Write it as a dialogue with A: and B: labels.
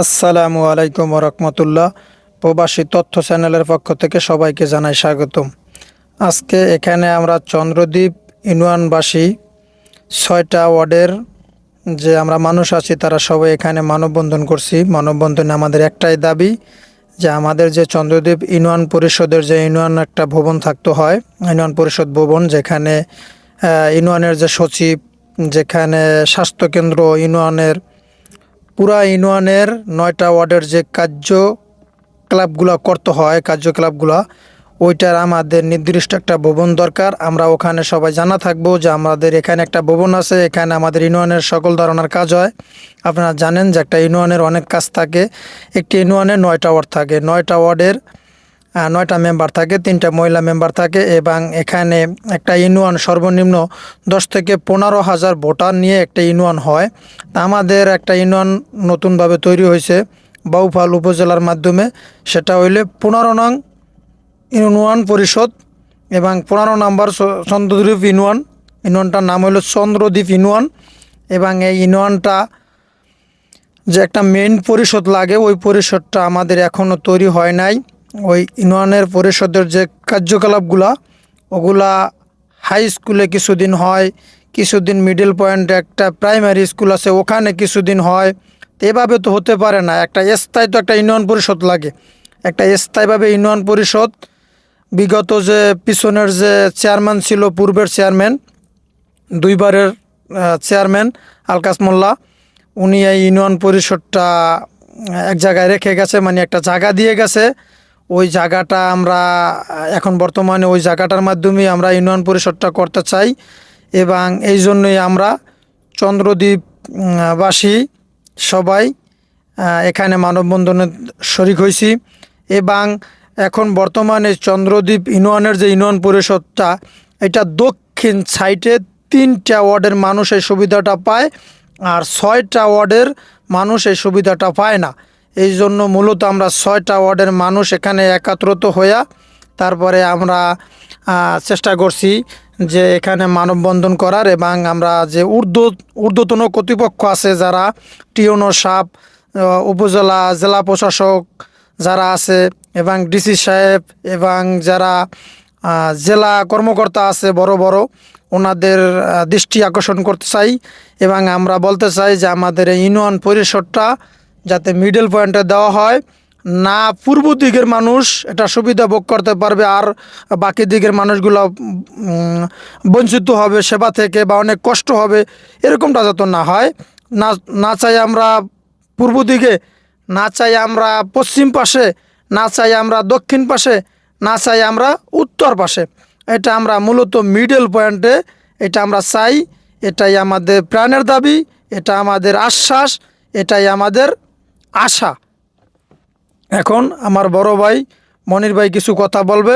A: আসসালামু আলাইকুম রহমতুল্লাহ। প্রবাসী তথ্য চ্যানেলের পক্ষ থেকে সবাইকে জানাই স্বাগতম। আজকে এখানে আমরা চন্দ্রদ্বীপ ইউনিয়নবাসী ছয়টা ওয়ার্ডের যে আমরা মানুষ আছি, তারা সবাই এখানে মানববন্ধন করছি। মানববন্ধনে আমাদের একটাই দাবি যে আমাদের যে চন্দ্রদ্বীপ ইউনিয়ন পরিষদের যে ইউনিয়ন একটা ভবন থাকতে হয়, ইউনিয়ন পরিষদ ভবন, যেখানে ইউনিয়নের যে সচিব, যেখানে স্বাস্থ্যকেন্দ্র, ইউনিয়নের পুরা ইউনিয়নের নয়টা ওয়ার্ডের যে কার্য ক্লাবগুলো করতে হয় কার্যকলাপগুলো ওইটার আমাদের নির্দিষ্ট একটা ভবন দরকার। আমরা ওখানে সবাই জানা থাকব যে আমাদের এখানে একটা ভবন আছে, এখানে আমাদের ইউনিয়নের সকল ধরনের কাজ হয়। আপনারা জানেন যে একটা ইউনিয়নের অনেক কাজ থাকে, একটি ইউনিয়নে নয়টা ওয়ার্ড থাকে। নয়টা ওয়ার্ডের নয়টা মেম্বার থাকে, তিনটা মহিলা মেম্বার থাকে এবং এখানে একটা ইউনিয়ন সর্বনিম্ন দশ থেকে পনেরো হাজার ভোটার নিয়ে একটা ইউনিয়ন হয়। আমাদের একটা ইউনিয়ন নতুনভাবে তৈরি হয়েছে বাউফাল উপজেলার মাধ্যমে। সেটা হইলে পনেরো নং ইউনিয়ন পরিষদ এবং পনেরো নম্বর চন্দ্রদ্বীপ ইউনিয়ন। ইউনিয়নটার নাম হলো চন্দ্রদ্বীপ ইউনিয়ন এবং এই ইউনিয়নটা যে একটা মেইন পরিষদ লাগে, ওই পরিষদটা আমাদের এখনও তৈরি হয় নাই। ওই ইউনিয়নের পরিষদের যে কার্যকলাপগুলা, ওগুলা হাই স্কুলে কিছুদিন হয়, কিছুদিন মিডল পয়েন্টে একটা প্রাইমারি স্কুল আছে, ওখানে কিছুদিন হয়। তো এভাবে তো হতে পারে না, একটা স্থায়ী তো একটা ইউনিয়ন পরিষদ লাগে। একটা স্থায়ীভাবে ইউনিয়ন পরিষদ, বিগত যে পিছনের যে চেয়ারম্যান ছিল, পূর্বের চেয়ারম্যান দুইবারের চেয়ারম্যান আলকাস মোল্লা, উনি এই ইউনিয়ন পরিষদটা এক জায়গায় রেখে গেছে মানে একটা জায়গা দিয়ে গেছে। ওই জায়গাটা আমরা এখন বর্তমানে ওই জায়গাটার মাধ্যমে আমরা ইউনিয়ন পরিষদটা করতে চাই এবং এই জন্যই আমরা চন্দ্রদ্বীপ উম, বাসী সবাই এখানে মানববন্ধনে শরিক হয়েছি এবং এখন বর্তমানে চন্দ্রদ্বীপ ইউনিয়নের যে ইউনিয়ন পরিষদটা এটা দক্ষিণ সাইডে তিনটা ওয়ার্ডের মানুষ এই সুবিধাটা পায় আর ছয়টা ওয়ার্ডের মানুষ এই সুবিধাটা পায় না। এই জন্য মূলত আমরা ছয়টা ওয়ার্ডের মানুষ এখানে একাত্রত হইয়া তারপরে আমরা চেষ্টা করছি যে এখানে মানববন্ধন করার এবং আমরা যে ঊর্ধ্ব, ঊর্ধ্বতন কর্তৃপক্ষ আছে যারা টিওনো সাপ উপজেলা জেলা প্রশাসক যারা আছে এবং ডিসি সাহেব এবং যারা জেলা কর্মকর্তা আছে বড় বড়, ওনাদের দৃষ্টি আকর্ষণ করতে চাই এবং আমরা বলতে চাই যে আমাদের এই ইউনিয়ন পরিষদটা যাতে মিডল পয়েন্টে দেওয়া হয়। না পূর্ব দিকের মানুষ এটা সুবিধা ভোগ করতে পারবে আর বাকি দিকের মানুষগুলো বঞ্চিত হবে, সেবা থেকে বা অনেক কষ্ট হবে, এরকমটা যাতে না হয়। না না চাই আমরা পূর্ব দিকে, না চাই আমরা পশ্চিম পাশে, না চাই আমরা দক্ষিণ পাশে, না চাই আমরা উত্তর পাশে। এটা আমরা মূলত মিডল পয়েন্টে এটা আমরা চাই। এটাই আমাদের প্রাণের দাবি, এটা আমাদের আশ্বাস, এটাই আমাদের আশা। এখন আমার বড় ভাই মনির ভাই কিছু কথা বলবে।